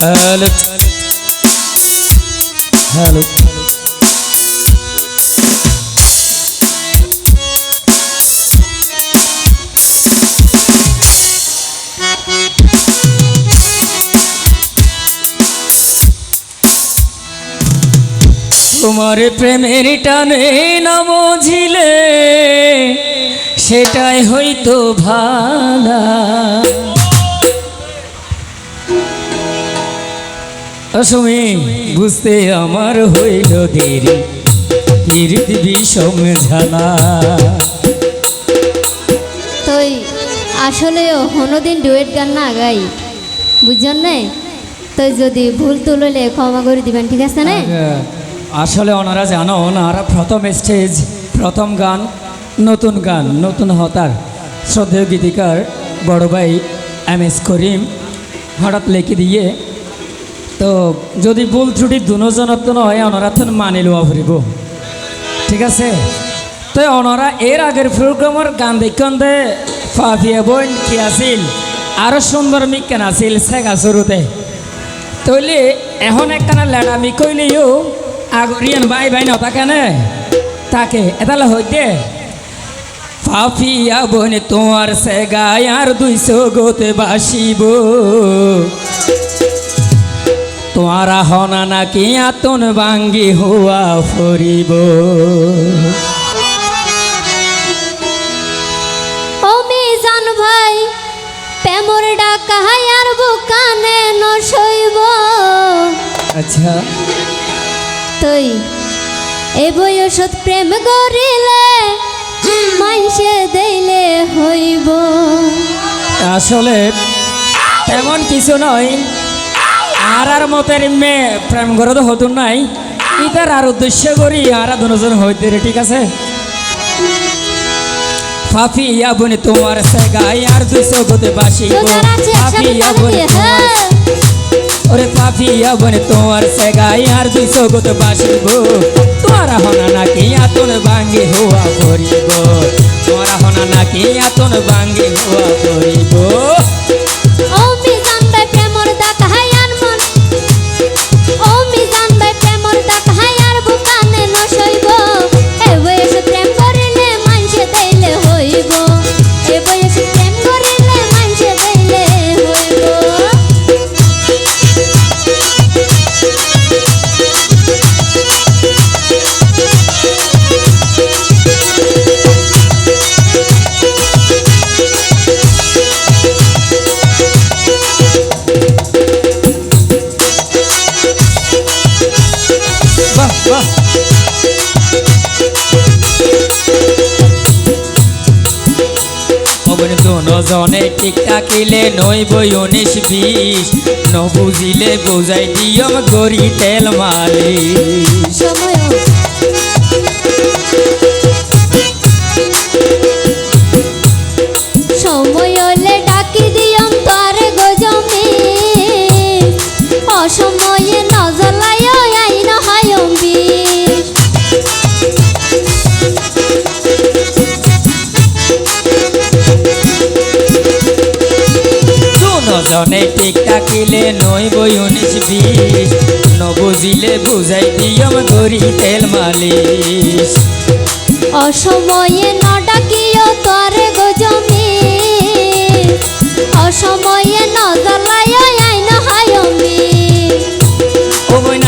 Hello hello তোমার প্রেমের টানে না বুঝিলে সেটাই হয়তো ভালা। অসমে বুঝতে আমার হইল দেরি। কীর্তি বিষম ঝালা। তুই আসলে হনোদিন ডুয়েট গান না গাই বুঝছেন নাই তুই যদি ভুল তুললে ক্ষমা করে দিবেন ঠিক আছে না? আসলে ওনারা জানো ওনারা প্রথম স্টেজ প্রথম গান নতুন গান নতুন হতার। শ্রদ্ধেয় গীতিকার বড় ভাই এম এস করিম হঠাৎ লিখে দিয়ে তো যদি ভুল ত্রুটি দুজনত নয় ওনারা তো মানি লওয়া ফুরিব ঠিক আছে? তো ওনারা এর আগের প্রোগ্রামের গান দেখুন দে। ফাফিয়া বোন কি আছিল? আরও সুন্দর মিকেন আছিল সেগা শুরুতে তৈলে এখন একখানা লেডামি কইলেও আগরিয়ান ভাই ভাই নতা কেনে তাকে এতালে হইতে ফাফিয়া বোন তোমার সে গায় আর দুইশো গোতে বাসিব তোমারা হনা নাকি আতন বাঙ্গি হওয়া ফরিব। ও মিজান ভাই প্রেমর ডাকা আর বুকানে নসইব। আচ্ছা। তুই বয়সত প্রেম করিলে মাইসে দেইলে হইব। আসলে তেমন কিছু নয়। আর আর মতের মেয়ে প্রেম করে তো হতুন নাই। ইতার আর উদ্দেশ্য করি আর দুজন হইতে রে, ঠিক আছে? তোমার সেগাই আর বাসি হ্যাঁ। ওরে তোমার সেগাই আর বাসিব তোমার হনা নাকি আতন বাঙ্গি হওয়া করিব তোমার হনা নাকি আতন বাঙ্গি হওয়া করিব অবন দুজনে ঠিক থাকিলে নই বই উনিশ বিশ। ন বুঝাই দিয়ম গরি তেল মালিশ। দুজনে ঠিক থাকিলে নই বই উনিশ বিশ। ন বুঝিলে বুঝাই দিয়ম গরি তেল মালিশ। অসময়ে ন ডাকিও তারে গজমি অসময়ে নজলায় আইন হায়ম্বি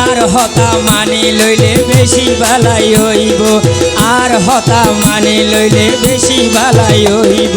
আর হতা মানি লইলে বেশি বালাই হইব। আর হতা মানি লইলে বেশি বালাই হইব।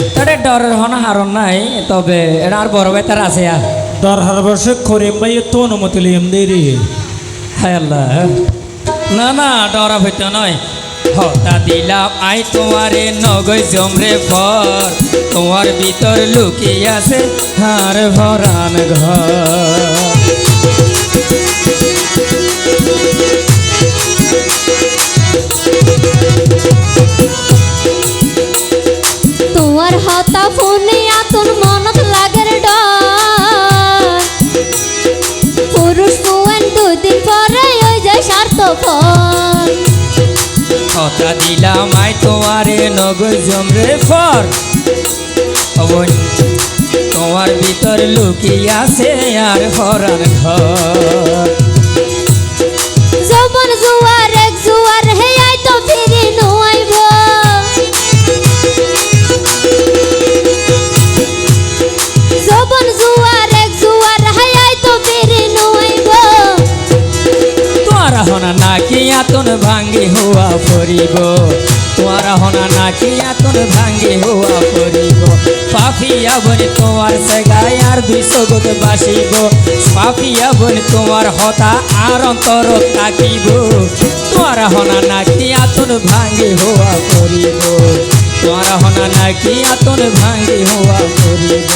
এটা ডরের হন হারণ নাই তবে এটা আর বড় ভাই তার আছে আর। দর হার বর্ষে করিম ভাই তো অনুমতি লিয়াম দেই রে। হায় আল্লাহ। না না ডরা হইতো নয়। হতা দিলাম আই তোমারে নগৈ জমরে ফর তোমার ভিতর লুকিয়ে আছে হার ভরান ঘর। হতা ফোনে আতুন মনত লাগের ডর। পুরুষ ফুয়েন দুদিন পরে ওই যে স্বার্থ ফল হতা দিলাম আই তোমারে নগৈ জমরে ফর। তোমার ভিতর লুকিয়ে আছে আর ভরান ঘর। ভাঙ্গি হওয়া পড়িব তোমার হনা নাকি আতন ভাঙ্গি হওয়া পড়িব পাপিয়া বনে তোমার সেগায় আর দুই সগত বাসিব। পাপিয়া বনে তোমার হতা আর অন্তর তাকিব তোমার হনা নাকি আতন ভাঙ্গি হওয়া পড়িব তোমার হনা নাকি আতন ভাঙ্গি হওয়া পড়িব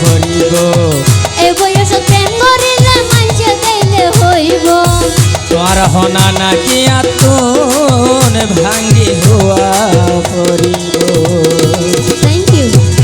করিব এ বয়স প্রেম করিলে মাইছে দেইলে হইব। তোর হনা নাকি আতুন ভাঙ্গি হুয়া পরি।